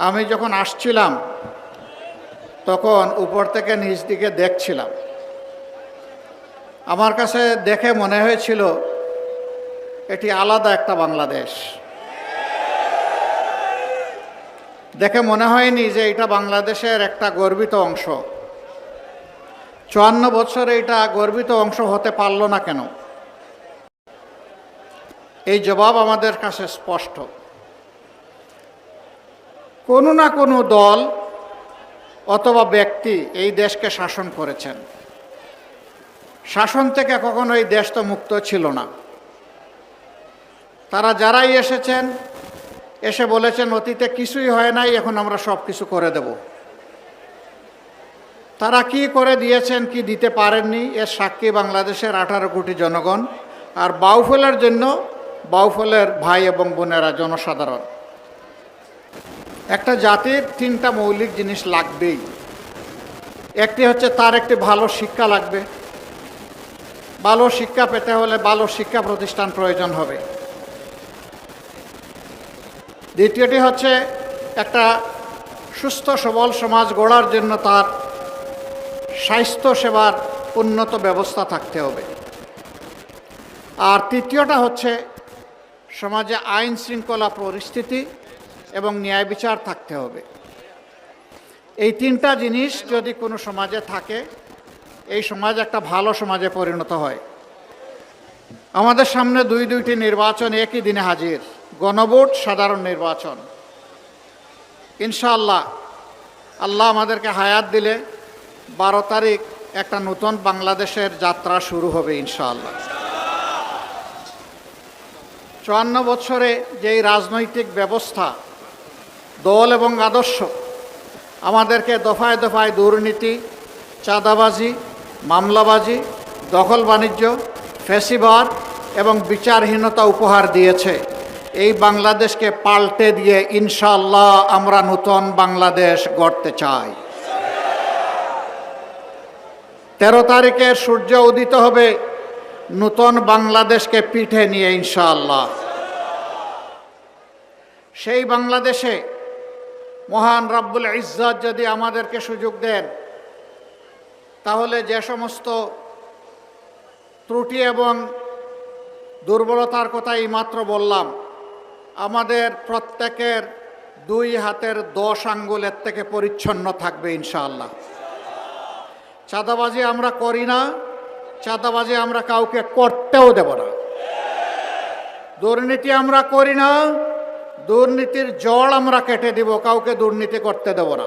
আমি যখন আসছিলাম, তখন উপর থেকে নিচ দিকে দেখছিলাম। আমার কাছে দেখে মনে হয়েছিল, এটি আলাদা একটা বাংলাদেশ। দেখে মনে হয়নি যে এটা বাংলাদেশের একটা গর্বিত অংশ। চুয়ান্ন বছরে এটা গর্বিত অংশ হতে পারল না কেন? এই জবাব আমাদের কাছে স্পষ্ট। কোনো না কোনো দল অথবা ব্যক্তি এই দেশকে শাসন করেছেন। শাসন থেকে কখনো এই দেশ তো মুক্ত ছিল না। তারা যারাই এসেছেন, এসে বলেছেন, অতীতে কিছুই হয় নাই, এখন আমরা সব কিছু করে দেব। তারা কি করে দিয়েছেন, কি দিতে পারেননি, এর সাক্ষী বাংলাদেশের আঠারো কোটি জনগণ। আর বাউফলের জন্য, বাউফলের ভাই এবং বোনেরা জনসাধারণ। একটা জাতির তিনটা মৌলিক জিনিস লাগবেই। একটি হচ্ছে তার একটি ভালো শিক্ষা লাগবে। ভালো শিক্ষা পেতে হলে ভালো শিক্ষা প্রতিষ্ঠান প্রয়োজন হবে। দ্বিতীয়টি হচ্ছে একটা সুস্থ, সবল সমাজ গড়ার জন্য তার স্বাস্থ্য সেবার উন্নত ব্যবস্থা থাকতে হবে। আর তৃতীয়টা হচ্ছে সমাজে আইন শৃঙ্খলা পরিস্থিতি এবং ন্যায় বিচার থাকতে হবে। এই তিনটা জিনিস যদি কোনো সমাজে থাকে, এই সমাজ একটা ভালো সমাজে পরিণত হয়। আমাদের সামনে দুই দুইটি নির্বাচন একই দিনে হাজির। গণভোট, সাধারণ নির্বাচন। ইনশাআল্লাহ, আল্লাহ আমাদেরকে হায়াত দিলে বারো তারিখ একটা নতুন বাংলাদেশের যাত্রা শুরু হবে ইনশাআল্লাহ। চুয়ান্ন বছরে যেই রাজনৈতিক ব্যবস্থা দল এবং আদর্শ। আমাদেরকে দফায় দফায় দুর্নীতি, চাঁদাবাজি, মামলাবাজি, দখল বাণিজ্য ফেসিবার এবং বিচারহীনতা উপহার দিয়েছে। এই বাংলাদেশকে পাল্টে দিয়ে ইনশাল্লাহ আমরা নতুন বাংলাদেশ গড়তে চাই। তেরো তারিখে সূর্য উদিত হবে। নতুন বাংলাদেশকে পিঠে নিয়ে ইনশাআল্লাহ। সেই বাংলাদেশে মহান রব্বুল ইজ্জত যদি আমাদেরকে সুযোগ দেন, তাহলে যে সমস্ত ত্রুটি এবং দুর্বলতার কথা মাত্র বললাম, আমাদের প্রত্যেকের দুই হাতের দশ আঙ্গুলের থেকে পরিচ্ছন্ন থাকবে ইনশাআল্লাহ। চাঁদাবাজি আমরা করি না, চাঁদাবাজি আমরা কাউকে করতেও দেব না। দুর্নীতি আমরা করি না দুর্নীতির জল আমরা কেটে দিব কাউকে দুর্নীতি করতে দেব না।